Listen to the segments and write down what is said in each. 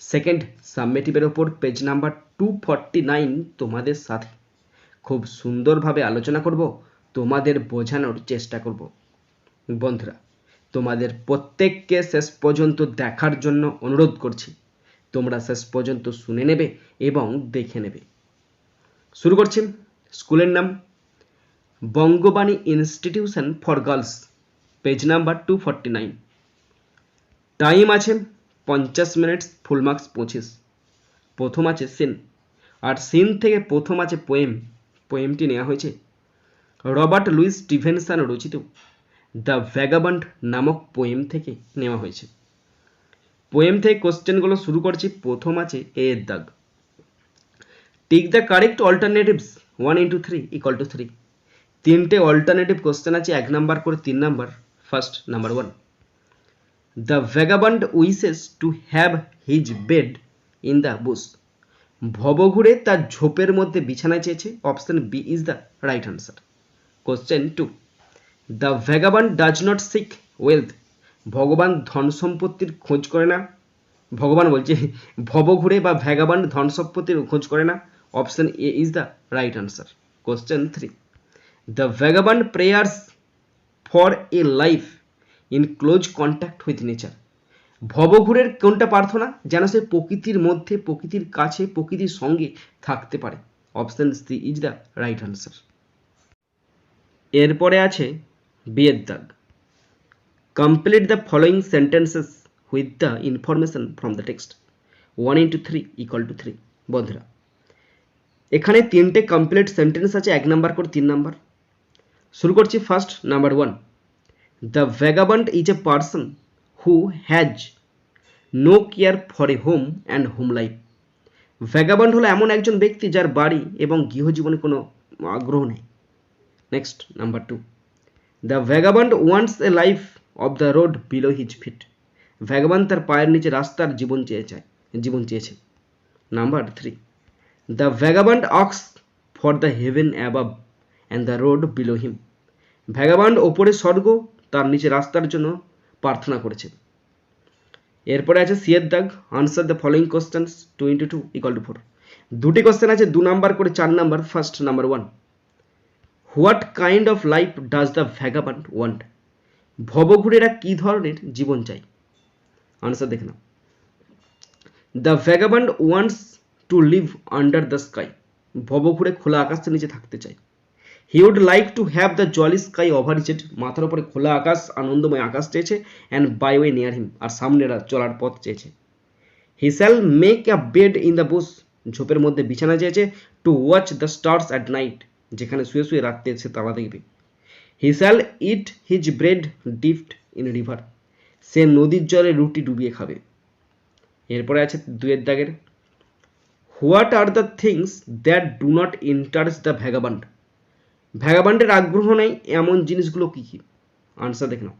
Second সাবমেটিভের ওপর page number two forty nine তোমাদের সাথে। খুব সুন্দরভাবে আলোচনা করব, তোমাদের বোঝানোর চেষ্টা করব। বন্ধুরা, তোমাদের প্রত্যেককে শেষ পর্যন্ত দেখার জন্য অনুরোধ করছি। তোমরা শেষ পর্যন্ত শুনে নেবে এবং দেখে নেবে। শুরু করছি। স্কুলের নাম Bangabani institution for girls page number two forty nine time আছে পঞ্চাশ মিনিট ফুল মার্কস পঁচিশ। প্রথম আছে সিন আর সিন থেকে প্রথম আছে পোয়েম পোয়েমটি নেওয়া হয়েছে রবার্ট লুইস স্টিভেনসন রচিত দ্য ভ্যাগাবান্ড নামক পোয়েম থেকে নেওয়া হয়েছে। পোয়েম থেকে কোশ্চেনগুলো শুরু করছি, প্রথম আছে এ এর দাগ। Tick the correct alternatives one into three equal two three তিনটে অল্টারনেটিভ কোশ্চেন আছে, এক নাম্বার করে তিন number first number one the vagabond wishes to have his bed in the bush ভবঘুরে তার ঝোপের মধ্যে বিছানা চেয়েছে। Option B is the right answer question two the vagabond does not seek wealth ভগবান ধন সম্পত্তির খোঁজ করে না। ভগবান বলছে, ভবঘুরে বা ভ্যাগাবান্ড ধন সম্পত্তির খোঁজ করে না। Option A is the right answer question three the vagabond prayers for a life in close contact with nature ভবঘুরের কোনটা প্রার্থনা? যেন সে প্রকৃতির মধ্যে, প্রকৃতির কাছে, প্রকৃতির সঙ্গে থাকতে পারে। Option C is the right answer এরপরে আছে বিয়ের দাগ complete the following sentences with the information from the text one into three equal two three বন্ধুরা, এখানে তিনটে কমপ্লিট সেন্টেন্স আছে, এক নাম্বার করে তিন নাম্বার শুরু করছি first number one the vagabond is a person who has no care for a home and home life vagabond হলো এমন একজন ব্যক্তি যার বাড়ি এবং গৃহজীবনে কোনো আগ্রহ নেই। Next number two the vagabond wants a life of the road below his feet vagabond তার পায়ের নিচে রাস্তার জীবন চেয়ে চায়, জীবন চেয়েছে। Number three the vagabond asks for the heaven above and the road below him vagabond ওপরে স্বর্গ তার নিচে রাস্তার জন্য প্রার্থনা করেছে এরপরে আছে সিয়ের দাগ, answer the following questions two into two equal two four দুটি কোশ্চেন আছে, দু নাম্বার করে চার number first number one what kind of life does the vagabond want ভবঘুরেরা কী ধরনের জীবন চাই আনসার দেখে নাও। The vagabond wants to live under the sky ভবঘুরে খোলা আকাশের নিচে থাকতে চায়। He would like to have the jolly sky over his head মাথার উপরে খোলা আকাশ, আনন্দময় আকাশ চেয়েছে and byway near him আর সামনেরা চলার পথ চেয়েছে। He shall make a bed in the bush ঝোপের মধ্যে বিছানা চেয়েছে to watch the stars at night যেখানে শুয়ে শুয়ে রাত্রে সে তারা দেখবে। He shall eat his bread dipped in river সে নদীর জলে রুটি ডুবিয়ে খাবে। এরপরে আছে দুয়ের দাগের what are the things that do not interest the vagabond ভ্যাগাবান্ডের আগ্রহ নেই, এমন জিনিসগুলো কী কী? আনসার দেখে নাও।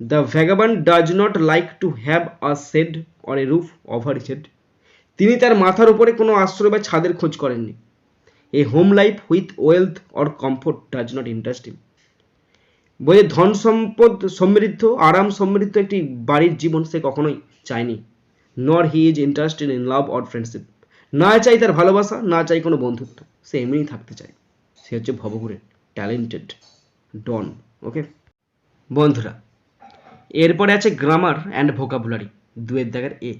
The vagabond does not like to have a shed or a roof over head তিনি তার মাথার উপরে কোনো আশ্রয় বা ছাদের খোঁজ করেননি। A home life with wealth or comfort does not interesting বইয়ে ধন সম্পদ সমৃদ্ধ, আরাম সমৃদ্ধ একটি বাড়ির জীবন সে কখনোই চায়নি nor he is interested in love or friendship না চাই তার ভালোবাসা, না চাই কোনো বন্ধুত্ব, সে এমনিই থাকতে চায়। সে হচ্ছে ভবঘুরের ট্যালেন্টেড ডন ওকে বন্ধুরা, এরপরে আছে গ্রামার অ্যান্ড ভোকাবুলারি দুয়ের দাগের A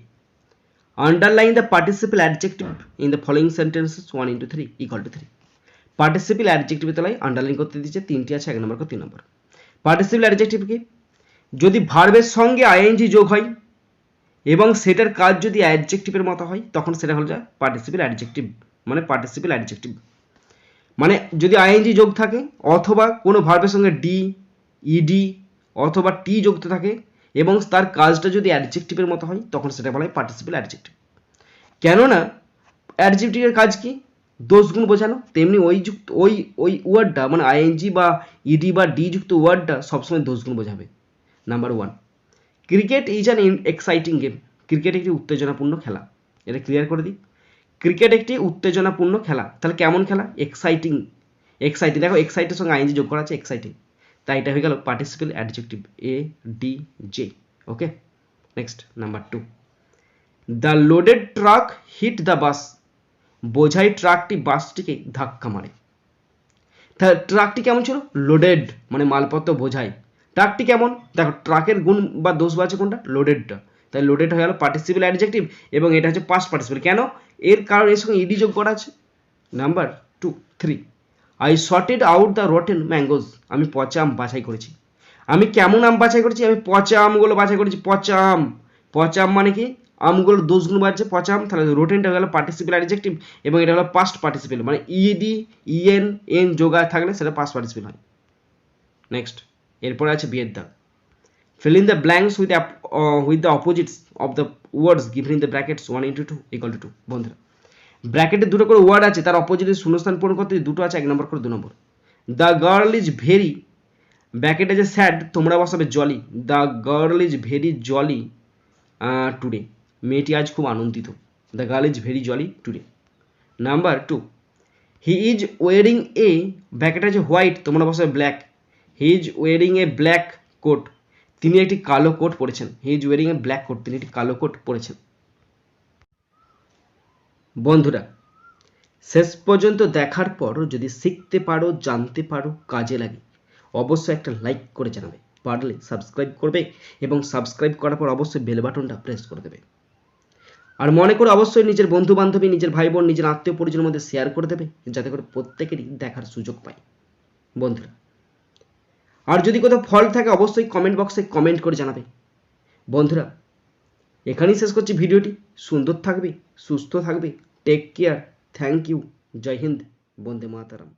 underline the participle adjective in the following sentences one into three equal two three participle অ্যাডজেক্টিভের তলায় আন্ডারলাইন করতে দিচ্ছে তিনটি আছে, এক নম্বর করে তিন নম্বর। পার্টিসিপেল অ্যাডজেক্টিভ কি? যদি ভার্বের সঙ্গে আইএনজি যোগ হয়, এবং সেটার কাজ যদি অ্যাডজেক্টিভের মতো হয়, তখন সেটা হলো যায় পার্টিসিপেল অ্যাডজেক্টিভ মানে পার্টিসিপেল অ্যাডজেক্টিভ মানে যদি আইএনজি যোগ থাকে অথবা কোনো ভার্বের সঙ্গে ডি ইডি অথবা টি যুক্ত থাকে এবং তার কাজটা যদি অ্যাডজেক্টিভের মতো হয়, তখন সেটা বলা হয় পার্টিসিপেল অ্যাডজেক্টিভ কেননা অ্যাডজেক্টিভের কাজ কি? দোষগুণ বোঝানো। তেমনি ওই যুক্ত, ওই ওই ওয়ার্ডটা মানে আইএনজি বা ইডি বা ডি যুক্ত ওয়ার্ডটা সবসময় দোষগুণ বোঝাবে। Number one cricket is an exciting game cricket একটি উত্তেজনাপূর্ণ খেলা। এটা ক্লিয়ার করে দিই। ক্রিকেট একটি উত্তেজনাপূর্ণ খেলা। তাহলে কেমন খেলা? এক্সাইটিং এক্সাইটিং দেখো এক্সাইটের সঙ্গে আইনজি যোগ করা আছে এক্সাইটিং তাই এটা হয়ে গেল participle adjective A D J okay next number two the loaded truck hit the bus বোঝাই ট্রাকটি বাসটিকে ধাক্কা মারে। তাহলে ট্রাকটি কেমন ছিল? লোডেড মানে মালপত্র বোঝাই। ট্রাকটি কেমন? দেখো ট্রাকের গুণ বা দোষ বাজে কোনটা? লোডেডটা তাই লোডেড হয়ে গেল পার্টিসিপেল অ্যাডজেক্টিভ এবং এটা হচ্ছে পাস্ট পার্টিসিপেল কেন? এর কারণ এর সঙ্গে ইডি যোগ করা আছে। Number two three I sorted out the rotten mangoes আমি পচা আম বাছাই করেছি। আমি কেমন আম বাছাই করেছি? আমি পচা আমগুলো বাছাই করেছি। পচা আম। পচা আম মানে কি? আমগুলোর দোষগুলো বাজছে পচা আম। তাহলে রোটেনটা গেল পার্টিসিপেল অ্যাডজেক্টিভ এবং এটা হলো পাস্ট পার্টিসিপেল মানে ইডি ইএন এন যোগা থাকলে সেটা পাস্ট পার্টিসিপেল হয়। নেক্সট এরপরে আছে বিয়ের দাগ। Fill in the with, ap- uh, with the opposites of the words given in the brackets 1 into 2 equal to 2 বন্ধুরা। ব্র্যাকেটে দুটো করে ওয়ার্ড আছে তার অপোজিটে শূন্যস্থান পূরণ করতে দুটো আছে এক নম্বর করে দু number. The girl is very ব্র্যাকেটে যে স্যাড তোমরা বসাবে jolly the girl is very jolly today মেয়েটি আজ খুব আনন্দিত। The girl is very jolly today number two he is wearing a bracket আছে হোয়াইট তোমরা বসাবে black he is wearing a black coat তিনি একটি কালো কোট পরেছেন। He is wearing a black coat তিনি একটি কালো কোট পরেছেন। বন্ধুরা, শেষ পর্যন্ত দেখার পর যদি শিখতে পারো, জানতে পারো, কাজে লাগে, অবশ্যই একটা লাইক করে জানাবে। পারলে সাবস্ক্রাইব করবে এবং সাবস্ক্রাইব করার পর অবশ্যই বেল বাটনটা প্রেস করে দেবে। আর মনে করে অবশ্যই নিজের বন্ধু বান্ধবী নিজের ভাই বোন নিজের আত্মীয় পরিজনের মধ্যে শেয়ার করে দেবে, যাতে করে প্রত্যেকেরই দেখার সুযোগ পায়। বন্ধুরা আর যদি কোথাও ফল থাকে, অবশ্যই কমেন্ট বক্সে কমেন্ট করে জানাবে। বন্ধুরা, এখানেই শেষ করছি ভিডিওটি। সুন্দর থাকবে, সুস্থ থাকবে। Take care thank you Jai Hind, Bande Mataram.